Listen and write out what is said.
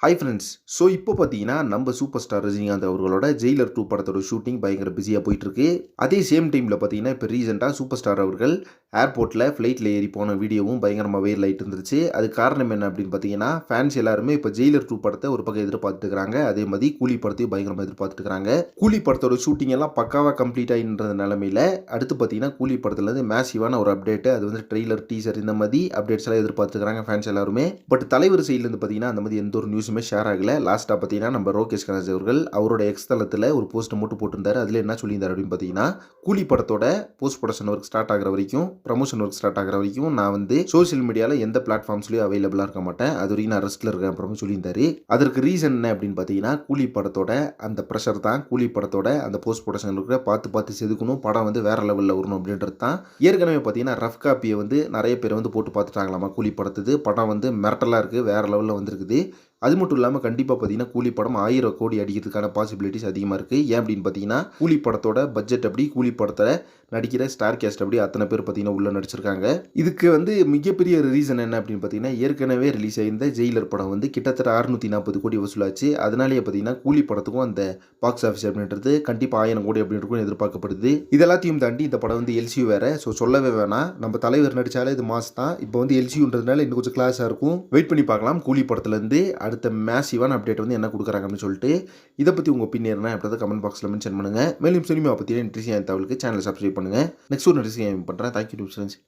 Hi friends so இப்போ பார்த்தீங்கன்னா நம்ம சூப்பர் ஸ்டார் ரஜினிகாந்த் அவர்களோட ஜெயிலர் டூ படத்தோட ஷூட்டிங் பயங்கர பிஸியாக போயிட்டுருக்கு அதே சேம் டைமில் பார்த்தீங்கன்னா இப்போ ரீசெண்டாக சூப்பர் ஸ்டார் அவர்கள் ஏர்போர்ட்டில் ஃப்ளைட்டில் ஏறி போன வீடியோவும் பயங்கரமாக வைரல் ஆகிட்டு இருந்துச்சு அது காரணம் என்ன அப்படின்னு பார்த்தீங்கன்னா ஃபேன்ஸ் எல்லாருமே இப்போ ஜெயிலர் டூ படத்தை ஒரு பக்கம் எதிர்பார்த்துட்டு அதே மாதிரி கூலி படத்தையும் பயங்கரமாக எதிர்பார்த்துட்டுக்குறாங்க கூலி படத்தோட ஷூட்டிங் எல்லாம் பக்காவாக கம்ப்ளீட் ஆகின்ற நிலமையில அடுத்து பார்த்தீங்கன்னா கூலி படத்துலேருந்து மேசிவான ஒரு அப்டேட்டு அது வந்து ட்ரெய்லர் டீசர் இந்த மாதிரி அப்டேட்ஸ் எல்லாம் எதிர்பார்த்துக்கிறாங்க ஃபேன்ஸ் எல்லாருமே. பட் தலைவர் சைட்லேருந்து பார்த்தீங்கன்னா அந்த மாதிரி எந்த ஒரு நியூஸுமே ஷேர் ஆகல. லாஸ்ட்டாக பார்த்தீங்கன்னா நம்ம ரோகேஷ் கணேஷ் அவர்கள் அவரோட எக்ஸ் தளத்தில் ஒரு போஸ்ட் மட்டும் போட்டிருந்தார். அதில் என்ன சொல்லியிருந்தார் அப்படின்னு பார்த்தீங்கன்னா கூலி படத்தோட போஸ்ட் ப்ரொடக்ஷன் ஒர்க் ஸ்டார்ட் ஆகிற வரைக்கும் ப்ரமோஷன் ஒர்க் ஸ்டார்ட் ஆகிற வரைக்கும் நான் வந்து சோஷியல் மீடியாவில் எந்த பிளாட்ஃபார்ம்ஸ்லையும் அவைலபிளாக இருக்க மாட்டேன். அது வரைக்கும் நான் ரெஸ்ட்டில் இருக்கேன் அப்புறமே சொல்லியிருந்தாரு. அதற்கு ரீசன் என்ன அப்படின்னு பார்த்தீங்கன்னா கூலி படத்தோட அந்த ப்ரெஷர் தான் கூலி படத்தோட அந்த போஸ்ட் ப்ரொடக்ஷன் இருக்கிற பார்த்து பார்த்து செதுக்கணும் படம் வந்து வேற லெவலில் வரணும் அப்படின்றது தான். ஏற்கனவே பார்த்தீங்கன்னா ரஃப் காப்பியை வந்து நிறைய பேர் வந்து போட்டு பார்த்துட்டாங்களாமா கூலி படத்துது படம் வந்து மிரட்டலாக இருக்குது வேற லெவலில் வந்திருக்குது. அது மட்டும் இல்லாமல் கண்டிப்பாக பார்த்தீங்கன்னா கூலி படம் ஆயிரம் கோடி அடிக்கிறதுக்கான பாசிபிலிட்டிஸ் அதிகமாக இருக்குது ஏன் அப்படின்னு பார்த்தீங்கன்னா கூலி படத்தோட பட்ஜெட் அப்படி கூலி படத்தில் நடிக்கிற ஸ்டார் கேஸ்ட் அப்படி அத்தனை பேர் பார்த்தீங்கன்னா உள்ளே நடிச்சிருக்காங்க. இதுக்கு வந்து மிகப்பெரிய ரீசன் என்ன அப்படின்னு பார்த்தீங்கன்னா ஏற்கனவே ரிலீஸ் ஆயிருந்த ஜெயிலர் படம் வந்து கிட்டத்தட்ட அறுநூற்றி நாற்பது கோடி வசூலாச்சு. அதனாலேயே பார்த்தீங்கன்னா கூலி படத்துக்கும் அந்த பாக்ஸ் ஆஃபீஸ் அப்படின்றது கண்டிப்பாக ஆயிரம் கோடி அப்படின்றதுக்கும் எதிர்பார்க்கப்படுது. இதெல்லாத்தையும் தாண்டி இந்த படம் வந்து எல்சியூ வேறு. ஸோ சொல்லவே வேணாம். நம்ம தலைவர் நடித்தாலே இது மாஸ் தான். இப்போ வந்து எல்சியூன்றதுனால இன்னும் கொஞ்சம் கிளாஸாக இருக்கும். வெயிட் பண்ணி பார்க்கலாம். கூலி படத்துலேருந்து அடுத்த மேசிவான அப்டேட் வந்து என்ன கொடுக்குறாங்க அப்படின்னு சொல்லிட்டு இதை பற்றி உங்கள் ஒப்பீனியன் என்ன கமெண்ட் பாக்ஸில் மென்ஷன் பண்ணுங்கள் மேலும் சினிமா பற்றி இன்ட்ரெஸ்டிங் தகவலுக்கு சேனல் சப்ஸ்கிரைப் பண்ணுங்கள் நெக்ஸ்ட் ஒரு இன்ட்ரெஸ்டிங் பண்ணுறேன் தேங்க்யூ ஃப்ரெண்ட்ஸ்